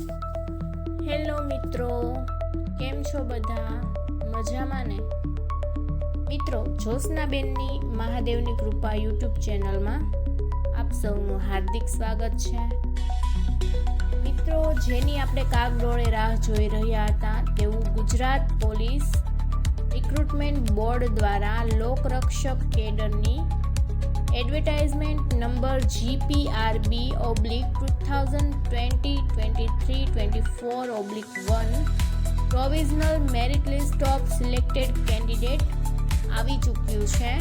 Hello મિત્રો, કેમ છો બધા? મજામાં ને? મિત્રો જ્યોત્સનાબેનની મહાદેવની કૃપા યુટ્યુબ ચેનલમાં આપ સૌનું હાર્દિક સ્વાગત છે. મિત્રો, જેની આપણે કાગડોળે રાહ જોઈ રહ્યા હતા તેવું ગુજરાત પોલીસ રિક્રુટમેન્ટ બોર્ડ દ્વારા લોકરક્ષક કેડરની advertisement number GPRB oblique two thousand twenty twenty three twenty four oblique one provisional merit list of selected candidate આવી ચૂક્યું છે.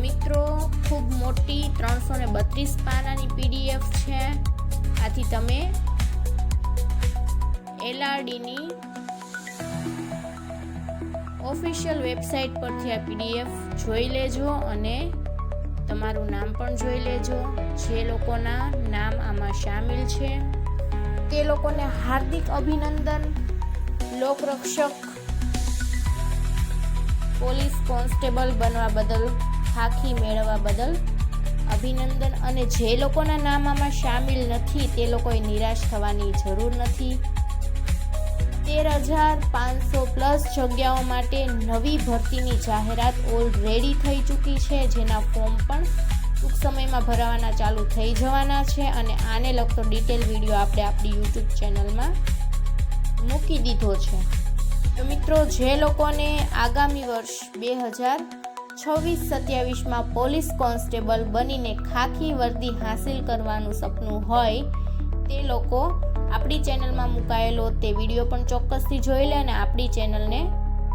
મિત્રો, ખૂબ મોટી ત્રણસો ને બત્રીસ પાનાની પીડીએફ છે. આથી તમે એલઆરડીની ઓફિશિયલ વેબસાઇટ પરથી આ પીડીએફ જોઈ લેજો અને તમારું નામ પણ જોઈ લેજો. જે લોકોના નામ આમાં સામેલ છે. તે લોકોને હાર્દિક અભિનંદન. લોકરક્ષક, પોલીસ કોન્સ્ટેબલ બનવા બદલ ખાખી મેળવવા બદલ અભિનંદન. અને જે લોકોના નામ આમાં સામેલ નથી, તે લોકોએ નિરાશ થવાની જરૂર નથી. તેર હજાર પાંચસો પ્લસ જગ્યાઓ માટે નવી ભરતીની જાહેરાત ઓલરેડી થઈ ચૂકી છે. જેના ફોર્મ પણ ટૂંક સમયમાં ભરાવાના ચાલુ થઈ જવાના છે અને આને લગતો ડિટેલ વીડિયો આપણે આપણી યુટ્યુબ ચેનલમાં મૂકી દીધો છે. તો મિત્રો, જે લોકોને આગામી વર્ષ બે હજાર છવ્વીસ સત્યાવીસમાં પોલીસ કોન્સ્ટેબલ બનીને ખાખી વર્દી હાંસિલ કરવાનું સપનું હોય, તે લોકો આપણી ચેનલમાં મુકાયેલો તે વીડિયો પણ ચોક્કસથી જોઈ લે અને આપણી ચેનલને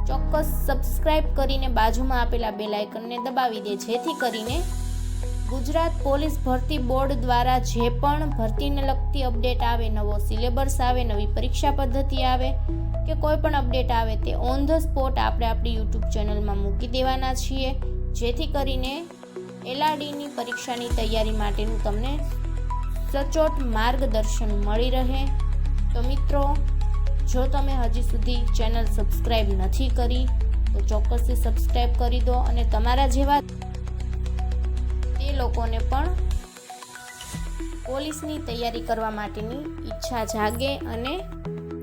ચોક્કસ સબસ્ક્રાઇબ કરીને બાજુમાં આપેલા બે લાઇકનને દબાવી દે, જેથી કરીને ગુજરાત પોલીસ ભરતી બોર્ડ દ્વારા જે પણ ભરતીને લગતી અપડેટ આવે, નવો સિલેબસ આવે, નવી પરીક્ષા પદ્ધતિ આવે કે કોઈ પણ અપડેટ આવે તે ઓન ધ સ્પોટ આપણે આપણી યુટ્યુબ ચેનલમાં મૂકી દેવાના છીએ. જેથી કરીને એલઆરડીની પરીક્ષાની તૈયારી માટેનું તમને સચોટ માર્ગદર્શન મળી રહે. તો મિત્રો, જો તમે હજી સુધી ચેનલ સબસ્ક્રાઈબ નથી કરી, તો ચોક્કસથી સબસ્ક્રાઈબ કરી દો અને તમારા જેવા તે લોકોને પણ પોલીસની તૈયારી કરવા માટેની ઈચ્છા જાગે અને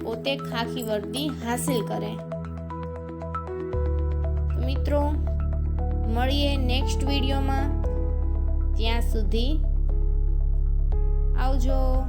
પોતે ખાખી વર્દી હાસિલ કરે. મિત્રો, મળીએ નેક્સ્ટ વિડીયોમાં. ત્યાં સુધી આવજો.